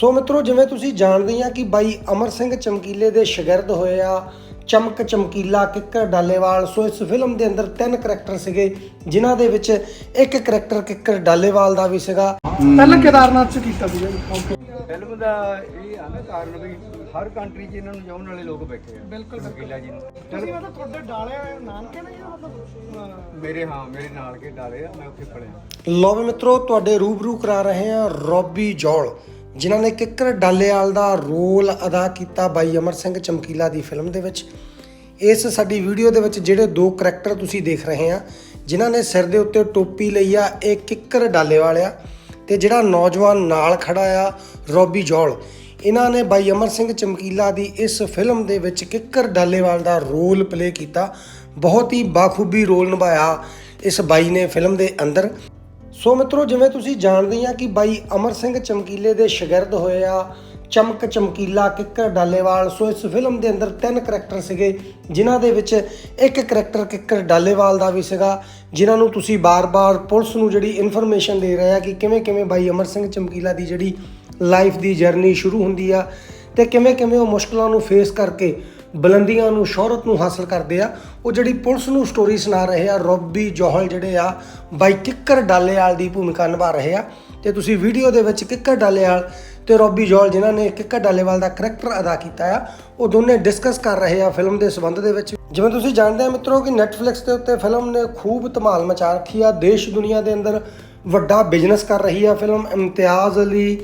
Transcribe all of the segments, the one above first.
ਸੋ ਮਿੱਤਰੋ ਜਿਵੇਂ ਤੁਸੀਂ ਜਾਣਦੇ ਆ ਕਿ ਬਾਈ ਅਮਰ ਸਿੰਘ ਚਮਕੀਲੇ ਦੇ ਸ਼ਾਗਿਰਦ ਹੋਏ ਆ ਚਮਕ ਚਮਕੀਲਾ ਕਿੱਕਰ ਡਾਲੇਵਾਲ। ਸੋ ਇਸ ਫਿਲਮ ਦੇ ਅੰਦਰ ਤਿੰਨ ਕਰੈਕਟਰ ਸੀਗੇ ਜਿਨ੍ਹਾਂ ਦੇ ਵਿੱਚ ਇੱਕ ਕਰੈਕਟਰ ਕਿੱਕਰ ਡਾਲੇਵਾਲ ਦਾ ਵੀ ਸੀਗਾ। ਪਹਿਲਾਂ ਕੇਦਾਰਨਾਥ ਚ ਕੀਤਾ ਸੀ ਫਿਲਮ ਦਾ ਇਹ ਆ ਨਾ ਕਾਰਨ ਵੀ ਹਰ ਕੰਟਰੀ 'ਚ ਇਹਨਾਂ ਨੂੰ ਜਾਣ ਵਾਲੇ ਲੋਕ ਬੈਠੇ ਆ। ਬਿਲਕੁਲ ਵਕੀਲਾ ਜੀ ਨੂੰ। ਤੁਸੀਂ ਮਤਲਬ ਤੁਹਾਡੇ ਡਾਲੇ ਨਾਨਕੇ ਨੇ ਜਾਂ ਮਤਲਬ? ਮੇਰੇ ਹਾਂ ਮੇਰੇ ਨਾਲ ਕੇ ਡਾਲੇ ਆ ਮੈਂ ਉੱਥੇ ਪੜਿਆ ਲੋ ਮਿੱਤਰੋ ਤੁਹਾਡੇ ਰੂਬਰੂ ਕਰਾ ਰਹੇ ਆ ਰੌਬੀ ਜੌਲ। ਜਿਨ੍ਹਾਂ ਨੇ ਕਿੱਕਰ ਡਾਲੇਵਾਲ ਦਾ ਰੋਲ ਅਦਾ ਕੀਤਾ ਬਾਈ ਅਮਰ ਸਿੰਘ ਚਮਕੀਲਾ ਦੀ ਫਿਲਮ ਦੇ ਵਿੱਚ। ਇਸ ਸਾਡੀ ਵੀਡੀਓ ਦੇ ਵਿੱਚ ਜਿਹੜੇ ਦੋ ਕਰੈਕਟਰ ਤੁਸੀਂ ਦੇਖ ਰਹੇ ਆ, ਜਿਨ੍ਹਾਂ ਨੇ ਸਿਰ ਦੇ ਉੱਤੇ ਟੋਪੀ ਲਈ ਆ, ਇਹ ਕਿੱਕਰ ਡਾਲੇਵਾਲ ਆ ਤੇ ਜਿਹੜਾ ਨੌਜਵਾਨ ਨਾਲ ਖੜਾ ਆ, ਰੋਬੀ ਜੋਲ। ਇਹਨਾਂ ਨੇ ਬਾਈ ਅਮਰ ਸਿੰਘ ਚਮਕੀਲਾ ਦੀ ਇਸ ਫਿਲਮ ਦੇ ਵਿੱਚ ਕਿੱਕਰ ਡਾਲੇਵਾਲ ਦਾ ਰੋਲ ਪਲੇ ਕੀਤਾ। ਬਹੁਤ ਹੀ ਬਾਖੂਬੀ ਰੋਲ ਨਿਭਾਇਆ ਇਸ ਬਾਈ ਨੇ ਫਿਲਮ ਦੇ ਅੰਦਰ। ਸੋ ਮਿੱਤਰੋ, ਜਿਵੇਂ ਤੁਸੀਂ ਜਾਣਦੇ ਆ ਕਿ ਬਾਈ ਅਮਰ ਸਿੰਘ ਚਮਕੀਲੇ ਦੇ ਸ਼ਾਗਿਰਦ ਹੋਏ ਆ, ਚਮਕ ਚਮਕੀਲਾ ਕਿੱਕਰ ਡਾਲੇਵਾਲ। ਸੋ ਇਸ ਫਿਲਮ ਦੇ ਅੰਦਰ ਤਿੰਨ ਕਰੈਕਟਰ ਸੀਗੇ, ਜਿਨ੍ਹਾਂ ਦੇ ਵਿੱਚ ਇੱਕ ਕਰੈਕਟਰ ਕਿੱਕਰ ਡਾਲੇਵਾਲ ਦਾ ਵੀ ਸੀਗਾ, ਜਿਨ੍ਹਾਂ ਨੂੰ ਤੁਸੀਂ ਬਾਰ-ਬਾਰ ਪੁਲਿਸ ਨੂੰ ਜਿਹੜੀ ਇਨਫੋਰਮੇਸ਼ਨ ਦੇ ਰਹੇ ਆ ਕਿ ਕਿਵੇਂ ਕਿਵੇਂ ਬਾਈ ਅਮਰ ਸਿੰਘ ਚਮਕੀਲਾ ਦੀ ਜਿਹੜੀ ਲਾਈਫ ਦੀ ਜਰਨੀ ਸ਼ੁਰੂ ਹੁੰਦੀ ਆ ਤੇ ਕਿਵੇਂ ਕਿਵੇਂ ਉਹ ਮੁਸ਼ਕਲਾਂ ਨੂੰ ਫੇਸ ਕਰਕੇ ਬੁਲੰਦੀਆਂ ਨੂੰ, ਸ਼ੋਹਰਤ ਨੂੰ ਹਾਸਲ ਕਰਦੇ ਆ। ਉਹ ਜਿਹੜੀ ਪੁਲਿਸ ਨੂੰ ਸਟੋਰੀ ਸੁਣਾ ਰਹੇ ਆ, ਰੋਬੀ ਜੋਹਲ ਜਿਹੜੇ ਆ, ਬਾਈ ਕਿੱਕਰ ਡਾਲੇਵਾਲ ਦੀ ਭੂਮਿਕਾ ਨਿਭਾ ਰਹੇ ਆ। ਤੇ ਤੁਸੀਂ ਵੀਡੀਓ ਦੇ ਵਿੱਚ ਕਿੱਕਰ ਡਾਲੇਵਾਲ ਤੇ ਰੋਬੀ ਜੋਹਲ ਜਿਨ੍ਹਾਂ ਨੇ ਕਿੱਕਰ ਡਾਲੇਵਾਲ ਦਾ ਕਰੈਕਟਰ ਅਦਾ ਕੀਤਾ ਆ, ਉਹ ਦੋਨੇ ਡਿਸਕਸ ਕਰ ਰਹੇ ਆ ਫਿਲਮ ਦੇ ਸੰਬੰਧ ਦੇ ਵਿੱਚ। ਜਿਵੇਂ ਤੁਸੀਂ ਜਾਣਦੇ ਆ ਮਿੱਤਰੋ ਕਿ Netflix ਦੇ ਉੱਤੇ ਫਿਲਮ ਨੇ ਖੂਬ ਧਮਾਲ ਮਚਾ ਰੱਖੀ ਆ। ਦੇਸ਼ ਦੁਨੀਆ ਦੇ ਅੰਦਰ ਵੱਡਾ ਬਿਜ਼ਨਸ ਕਰ ਰਹੀ ਆ ਫਿਲਮ ਇਮਤਿਆਜ਼ ਅਲੀ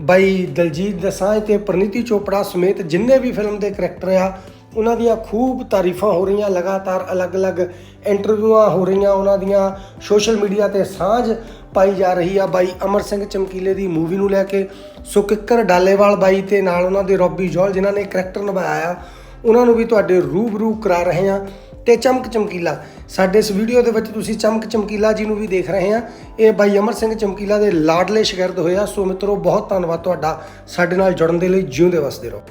ਬਾਈ ਦਲਜੀਤ ਦਸਾਂਝ ਤੇ ਪ੍ਰਨੀਤੀ ਚੋਪੜਾ ਸਮੇਤ ਜਿੰਨੇ ਵੀ ਫਿਲਮ ਦੇ ਕਰੈਕਟਰ ਆ, ਉਹਨਾਂ ਦੀਆਂ ਖੂਬ ਤਾਰੀਫਾਂ ਹੋ ਰਹੀਆਂ, ਲਗਾਤਾਰ ਅਲੱਗ-ਅਲੱਗ ਇੰਟਰਵਿਊਆਂ ਹੋ ਰਹੀਆਂ ਉਹਨਾਂ ਦੀਆਂ, ਸੋਸ਼ਲ ਮੀਡੀਆ ਤੇ ਸਾਂਝ ਪਾਈ ਜਾ ਰਹੀ ਆ ਬਾਈ ਅਮਰ ਸਿੰਘ ਚਮਕੀਲੇ ਦੀ ਮੂਵੀ ਨੂੰ ਲੈ ਕੇ ਸੁਕਿੱਕਰ ਡਾਲੇਵਾਲ ਬਾਈ ਤੇ ਨਾਲ ਉਹਨਾਂ ਦੇ ਰੋਬੀ ਜੋਲ ਜਿਨ੍ਹਾਂ ਨੇ ਕਰੈਕਟਰ ਨਿਭਾਇਆ ਆ, ਉਹਨਾਂ ਨੂੰ ਵੀ ਤੁਹਾਡੇ ਰੂਬਰੂ ਕਰਾ ਰਹੇ ਆ। ਤੇ ਚਮਕ ਚਮਕੀਲਾ। ਸਾਡੇ ਇਸ ਵੀਡੀਓ ਦੇ ਵਿੱਚ ਤੁਸੀਂ ਚਮਕ ਚਮਕੀਲਾ ਜੀ ਨੂੰ ਵੀ ਦੇਖ ਰਹੇ ਆ ਇਹ ਬਾਈ ਅਮਰ ਸਿੰਘ ਚਮਕੀਲਾ ਦੇ ਲਾਡਲੇ ਸ਼ਾਗਿਰਦ ਹੋਏ ਆ। ਸੋ ਮਿੱਤਰੋ, ਬਹੁਤ ਧੰਨਵਾਦ ਤੁਹਾਡਾ ਸਾਡੇ ਨਾਲ ਜੁੜਨ ਦੇ ਲਈ। ਜਿਉਂਦੇ ਵਸਦੇ ਰਹੋ।